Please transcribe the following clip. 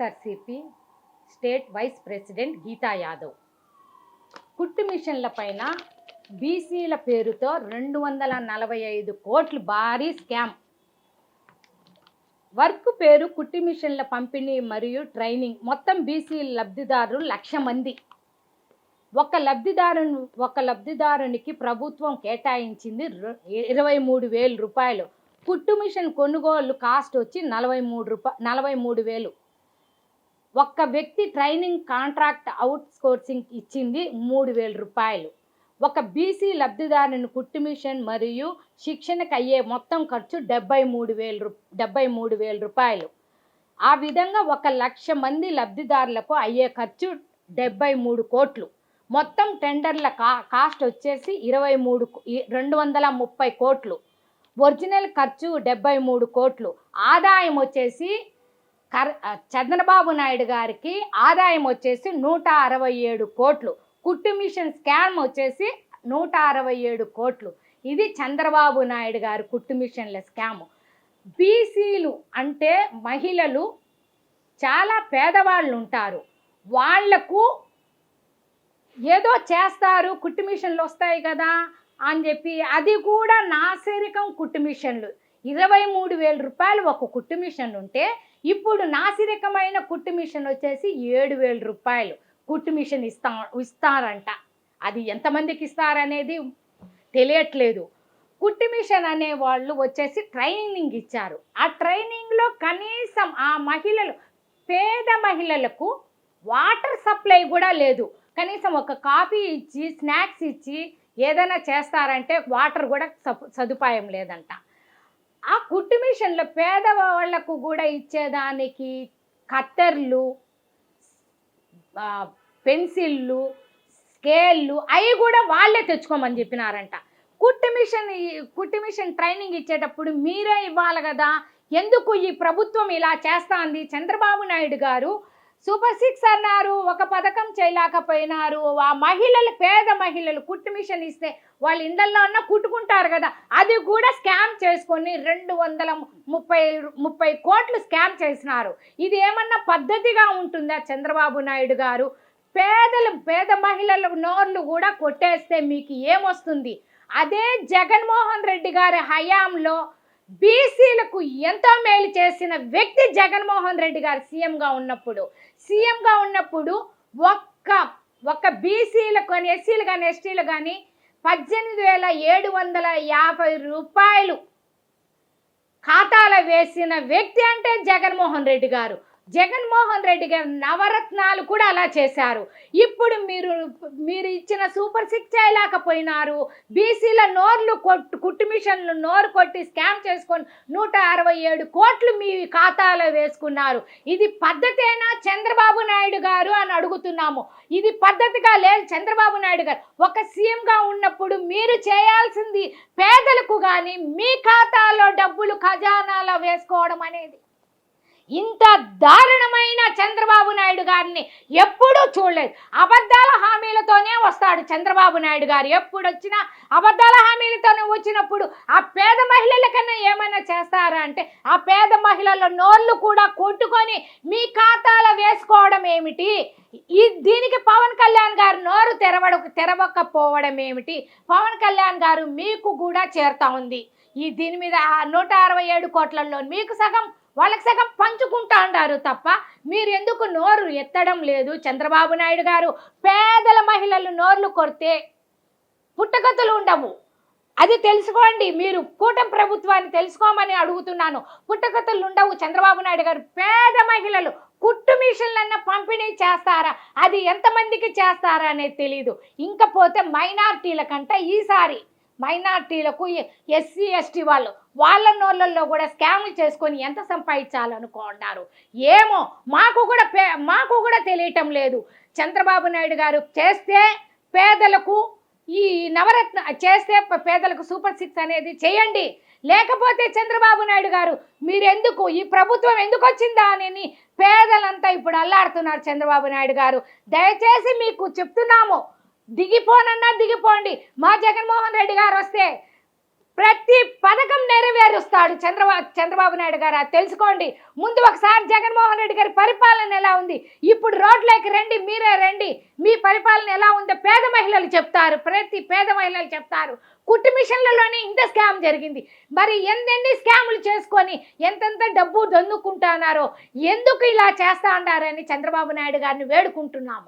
YSRCP state vice president Geetha Yadav. కుట్టు మిషన్ల పైన బీసీల పేరుతో రెండు వందల నలభై ఐదు కోట్లు భారీ స్కామ్. వర్క్ పేరు కుట్టి మిషన్ల పంపిణీ మరియు ట్రైనింగ్. మొత్తం బీసీ లబ్ధిదారులు లక్ష మంది. ఒక లబ్ధిదారుని ఒక లబ్ధిదారునికి ప్రభుత్వం కేటాయించింది ఇరవై మూడు వేలు రూపాయలు. కుట్టు మిషన్ కొనుగోలు కాస్ట్ వచ్చి నలభై మూడు రూపా నలభై మూడు వేలు. ఒక్క వ్యక్తి ట్రైనింగ్ కాంట్రాక్ట్ అవుట్ సోర్సింగ్ ఇచ్చింది మూడు వేల రూపాయలు. ఒక బీసీ లబ్ధిదారుని కుట్టు మిషన్ మరియు శిక్షణకు అయ్యే మొత్తం ఖర్చు డెబ్బై మూడు వేల రూ డెబ్బై మూడు వేల రూపాయలు. ఆ విధంగా ఒక లక్ష మంది లబ్ధిదారులకు అయ్యే ఖర్చు డెబ్బై మూడు కోట్లు. మొత్తం టెండర్ల కా కాస్ట్ వచ్చేసి ఇరవై మూడు రెండు వందల ముప్పై కోట్లు. ఒరిజినల్ ఖర్చు డెబ్బై మూడు కోట్లు. ఆదాయం వచ్చేసి కర్ చంద్రబాబు నాయుడు గారికి ఆదాయం వచ్చేసి నూట అరవై ఏడు కోట్లు. కుట్టు మిషన్ స్కామ్ వచ్చేసి నూట అరవై ఏడు కోట్లు. ఇది చంద్రబాబు నాయుడు గారి కుట్టు మిషన్ల స్కామ్. బీసీలు అంటే మహిళలు చాలా పేదవాళ్ళు ఉంటారు. వాళ్ళకు ఏదో చేస్తారు కుట్టు మిషన్లు వస్తాయి కదా అని చెప్పి అది కూడా నాసిరకం కుట్టు మిషన్లు. ఇరవై మూడు వేల రూపాయలు ఒక కుట్టు మిషన్ ఉంటే ఇప్పుడు నాసిరకమైన కుట్టు మిషన్ వచ్చేసి ఏడు వేల రూపాయలు కుట్టు మిషన్ ఇస్తా ఇస్తారంట. అది ఎంతమందికి ఇస్తారనేది తెలియట్లేదు. కుట్టు మిషన్ అనే వాళ్ళు వచ్చేసి ట్రైనింగ్ ఇచ్చారు. ఆ ట్రైనింగ్లో కనీసం ఆ మహిళలు పేద మహిళలకు వాటర్ సప్లై కూడా లేదు. కనీసం ఒక కాఫీ ఇచ్చి స్నాక్స్ ఇచ్చి ఏదైనా చేస్తారంటే వాటర్ కూడా సదుపాయం లేదంట. ఆ కుట్టు మిషన్లో పేదవాళ్ళకు కూడా ఇచ్చేదానికి కత్తెర్లు పెన్సిళ్ళు స్కేళ్ళు అవి కూడా వాళ్ళే తెచ్చుకోమని చెప్పినారంట. కుట్టు మిషన్ కుట్టు మిషన్ ట్రైనింగ్ ఇచ్చేటప్పుడు మీరే ఇవ్వాలి కదా? ఎందుకు ఈ ప్రభుత్వం ఇలా చేస్తాంది? చంద్రబాబు నాయుడు గారు సూపర్ సిక్స్ అన్నారు. ఒక పథకం చేయలేకపోయినారు. ఆ మహిళలు పేద మహిళలు కుట్టు మిషన్ ఇస్తే వాళ్ళ ఇందల్లో ఉన్న కుట్టుకుంటారు కదా. అది కూడా స్కామ్ చేసుకొని రెండు వందల ముప్పై ముప్పై కోట్లు స్కామ్ చేసినారు. ఇది ఏమన్నా పద్ధతిగా ఉంటుందా చంద్రబాబు నాయుడు గారు? పేదలు పేద మహిళల నోర్లు కూడా కొట్టేస్తే మీకు ఏమొస్తుంది? అదే జగన్మోహన్ రెడ్డి గారి హయాంలో బీసీలకు ఎంతో మేలు చేసిన వ్యక్తి జగన్మోహన్ రెడ్డి గారు సీఎంగా ఉన్నప్పుడు సీఎంగా ఉన్నప్పుడు ఒక్క ఒక్క బీసీలకు కానీ ఎస్సీలు కానీ ఎస్టీలు కానీ పద్దెనిమిది వేల ఏడు వందల యాభై రూపాయలు ఖాతాలో వేసిన వ్యక్తి అంటే జగన్మోహన్ రెడ్డి గారు. జగన్మోహన్ రెడ్డి గారు నవరత్నాలు కూడా అలా చేశారు. ఇప్పుడు మీరు మీరు ఇచ్చిన సూపర్ సిక్స్ చేయలేకపోయినారు. బీసీల నోర్లు కొట్టు కుట్టు మిషన్లు నోరు కొట్టి స్కామ్ చేసుకొని నూట అరవై ఏడు కోట్లు మీ ఖాతాలో వేసుకున్నారు. ఇది పద్ధతేనా చంద్రబాబు నాయుడు గారు అని అడుగుతున్నాము. ఇది పద్ధతిగా లేదు చంద్రబాబు నాయుడు గారు. ఒక సీఎంగా ఉన్నప్పుడు మీరు చేయాల్సింది పేదలకు కానీ మీ ఖాతాలో డబ్బులు ఖజానాలో వేసుకోవడం అనేది. ఇంత దారుణమైన చంద్రబాబు నాయుడు గారిని ఎప్పుడూ చూడలేదు. అబద్ధాల హామీలతోనే వస్తాడు చంద్రబాబు నాయుడు గారు. ఎప్పుడు వచ్చినా అబద్ధాల హామీలతోనే వచ్చినప్పుడు ఆ పేద మహిళల కన్నా ఏమైనా చేస్తారా అంటే ఆ పేద మహిళల నోళ్ళు కూడా కొట్టుకొని మీ ఖాతాలో వేసుకోవడం ఏమిటి? ఈ దీనికి పవన్ కళ్యాణ్ గారు నోరు తెరవడ తెరవకపోవడం ఏమిటి? పవన్ కళ్యాణ్ గారు మీకు కూడా చేరుతా ఉంది. ఈ దీని మీద నూట అరవై ఏడు కోట్లలో మీకు సగం వాళ్ళకి సగం పంచుకుంటా అంటారు తప్ప మీరు ఎందుకు నోరు ఎత్తడం లేదు? చంద్రబాబు నాయుడు గారు పేదల మహిళలు నోర్లు కొడితే పుట్టగతులు ఉండవు. అది తెలుసుకోండి. మీరు కూటమి ప్రభుత్వాన్ని తెలుసుకోమని అడుగుతున్నాను. పుట్టగతులు ఉండవు. చంద్రబాబు నాయుడు గారు పేద మహిళలు కుట్టు మిషన్లన్న పంపిణీ చేస్తారా? అది ఎంతమందికి చేస్తారా అనేది తెలియదు ఇంకపోతే మైనార్టీల కంటే ఈసారి మైనార్టీలకు ఎస్సీ ఎస్టీ వాళ్ళు వాళ్ళ నోళ్ళల్లో కూడా స్కామ్లు చేసుకొని ఎంత సంపాదించాలనుకున్నారు? ఏమో మాకు కూడా పే మాకు కూడా తెలియటం లేదు. చంద్రబాబు నాయుడు గారు చేస్తే పేదలకు ఈ నవరత్న చేస్తే పేదలకు సూపర్ సిక్స్ అనేది చేయండి. లేకపోతే చంద్రబాబు నాయుడు గారు మీరెందుకు ఈ ప్రభుత్వం ఎందుకు వచ్చిందా అని పేదలంతా ఇప్పుడు అల్లాడుతున్నారు చంద్రబాబు నాయుడు గారు. దయచేసి మీకు చెప్తున్నాము. దిగిపోనన్నా దిగిపోండి. మా జగన్మోహన్ రెడ్డి గారు వస్తే ప్రతి పథకం నెరవేరుస్తాడు చంద్రబాబు చంద్రబాబు నాయుడు గారు. తెలుసుకోండి. ముందు ఒకసారి జగన్మోహన్ రెడ్డి గారి పరిపాలన ఎలా ఉంది? ఇప్పుడు రోడ్లోకి రండి మీరే రండి. మీ పరిపాలన ఎలా ఉందో పేద మహిళలు చెప్తారు. ప్రతి పేద మహిళలు చెప్తారు. కుట్టు మిషన్లలోనే ఇంత స్కామ్ జరిగింది. మరి ఎందెన్ని స్కాములు చేసుకొని ఎంతెంత డబ్బు దన్నుకుంటున్నారో ఎందుకు ఇలా చేస్తా ఉన్నారని చంద్రబాబు నాయుడు గారిని వేడుకుంటున్నాము.